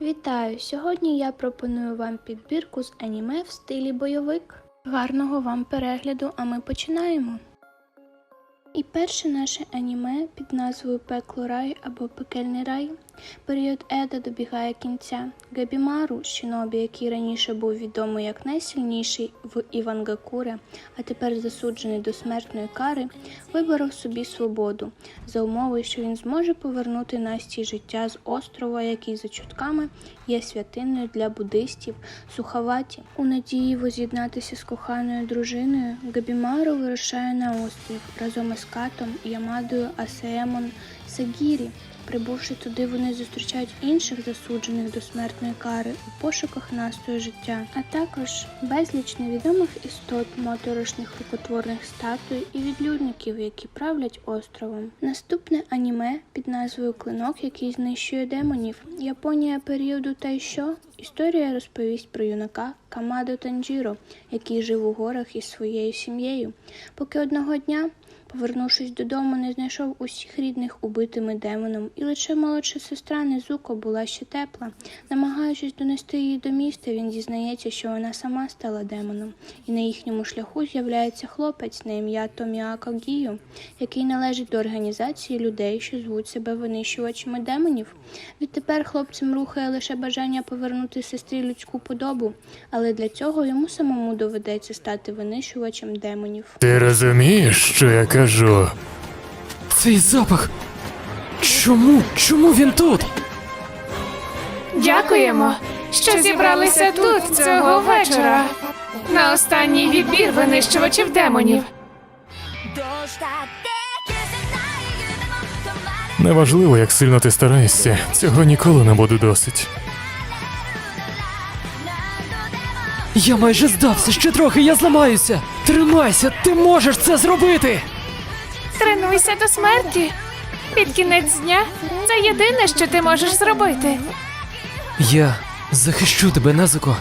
Вітаю! Сьогодні я пропоную вам підбірку з аніме в стилі бойовик. Гарного вам перегляду, а ми починаємо. І перше наше аніме під назвою Пекло рай або Пекельний рай. Період Еда добігає кінця. Габімару, шинобі, який раніше був відомий як найсильніший в Івангакуре, а тепер засуджений до смертної кари, виборов собі свободу за умовою, що він зможе повернути Насті життя з острова, який за чутками є святиною для буддистів Сухаваті. У надії воз'єднатися з коханою дружиною, Габімару вирушає на острів разом із Катом, Ямадою, Асеемон, Сагірі. Прибувши туди, вони зустрічають інших засуджених до смертної кари у пошуках настою життя, а також безліч невідомих істот, моторошних рукотворних статуй і відлюдників, які правлять островом. Наступне аніме під назвою Клинок, який знищує демонів. Японія періоду Тайшо. Історія розповість про юнака Камадо Танджіро, який жив у горах із своєю сім'єю. Поки одного дня Повернувшись додому, не знайшов усіх рідних убитими демоном, і лише молодша сестра Незуко була ще тепла. Намагаючись донести її до міста, він дізнається, що вона сама стала демоном, і на їхньому шляху з'являється хлопець на ім'я Томіака Гію, який належить до організації людей, що звуть себе винищувачами демонів. Відтепер хлопцем рухає лише бажання повернути сестрі людську подобу, але для цього йому самому доведеться стати винищувачем демонів. Ти розумієш, що я кажу? Цей запах. Чому? Чому він тут? Дякуємо, що зібралися тут цього вечора. На останній відбір винищувачів демонів. Неважливо, як сильно ти стараєшся, цього ніколи не буде досить. Я майже здався, ще трохи, я зламаюся. Тримайся, ти можеш це зробити. Тренуйся до смерті. Під кінець дня це єдине, що ти можеш зробити. Я захищу тебе, Назуко.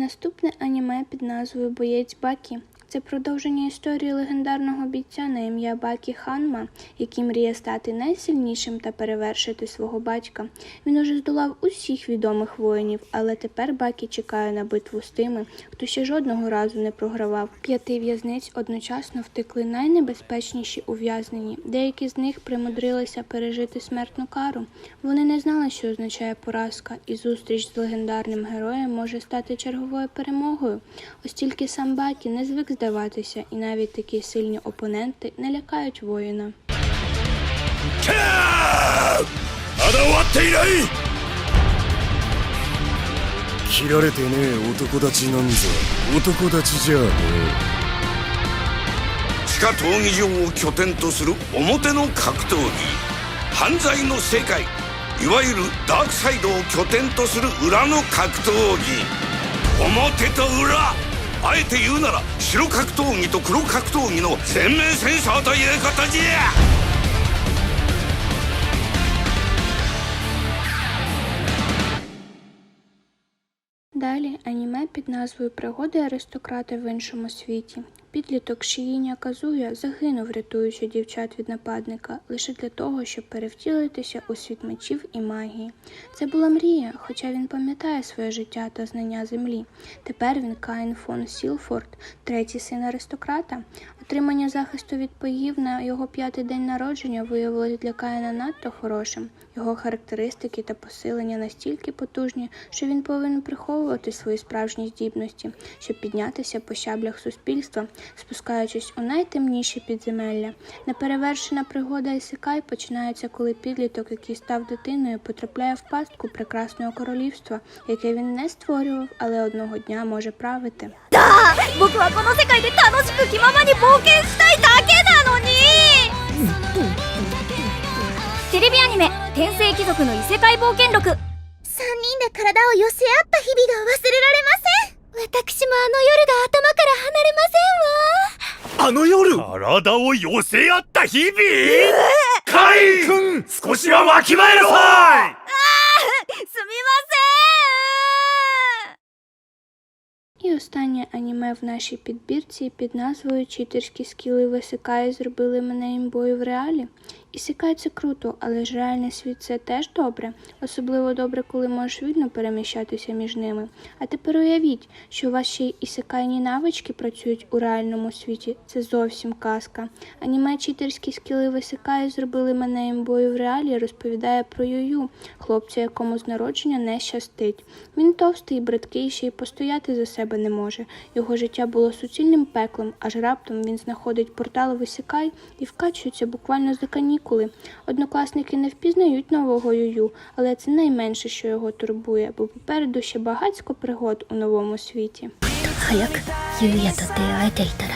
Наступне аніме під назвою Боєць Бакі. Це продовження історії легендарного бійця на ім'я Бакі Ханма, який мріє стати найсильнішим та перевершити свого батька. Він уже здолав усіх відомих воїнів, але тепер Бакі чекає на битву з тими, хто ще жодного разу не програвав. П'яти в'язниць одночасно втекли найнебезпечніші ув'язнені. Деякі з них примудрилися пережити смертну кару. Вони не знали, що означає поразка, і зустріч з легендарним героєм може стати черговою перемогою. Ось тільки сам Бакі не звик здаватися, і навіть такі сильні опоненти не лякають воїна. まだ終わっていない切られてねえ男たちなんざ男たちじゃね地下闘技場を拠点とする表の格闘技犯罪の世界いわゆるダークサイドを拠点とする裏の格闘技 表と裏あえて言うなら白格闘技と黒格闘技の全面戦争ということじゃ Далі аніме під назвою Пригоди аристократа в іншому світі. Підліток Шіїня Казуя загинув, рятуючи дівчат від нападника, лише для того, щоб перевтілитися у світ мечів і магії. Це була мрія, хоча він пам'ятає своє життя та знання землі. Тепер він Каїн фон Сілфорд, третій син аристократа. Отримання захисту від поїв на його п'ятий день народження виявилось для Каїна надто хорошим. Його характеристики та посилення настільки потужні, що він повинен приховувати свої справжні здібності, щоб піднятися по щаблях суспільства, спускаючись у найтемніші підземелля. Неперевершена пригода Ісикай починається, коли підліток, який став дитиною, потрапляє в пастку прекрасного королівства, яке він не створював, але одного дня може правити. 僕はこの世界で楽しく気ままに冒険したいだけなのにテレビアニメ「天聖貴族の異世界冒険録」3人で体を寄せ合った日々が忘れられません私もあの夜が頭から離れませんわ あの夜体を寄せ合った日々カイ君少しはわきまえなさいすみ І останнє аніме в нашій підбірці під назвою Читерські скіли Весикаї зробили мене імбою в реалі. Ісікай це круто, але ж реальний світ це теж добре. Особливо добре, коли можеш вільно переміщатися між ними. А тепер уявіть, що у вас ще й ісикайні навички працюють у реальному світі. Це зовсім казка. Аніме читерські скіли в зробили мене імбою в реалі розповідає про Юю, хлопця, якому з народження не щастить. Він товстий і бридкий, ще й постояти за себе не може. Його життя було суцільним пеклом, аж раптом він знаходить портал в Ісикай і вкачується буквально за канікули Однокласники не впізнають нового Юю, але це найменше, що його турбує, бо попереду ще багацько пригод у новому світі. 早くゆうやと出会えていたら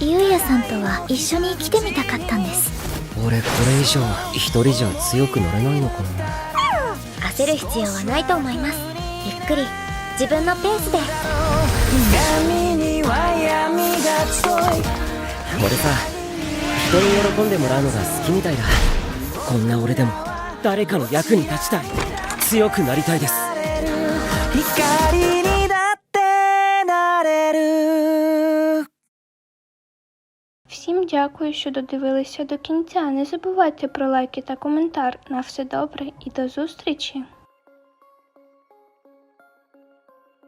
ゆうやさんとは一緒に来てみたかったんです俺これ以上一人じゃ強くなれないのかな焦る必要はないと思いますゆっくり自分のペースで俺さ 人に喜んでもらうのが好きみたいだこんな俺でも誰かの役に立ちたい強くなりたいです光にだってなれる Всім дякую, що додивилися до кінця. Не забувайте про лайки та коментар. На все добре і до зустрічі!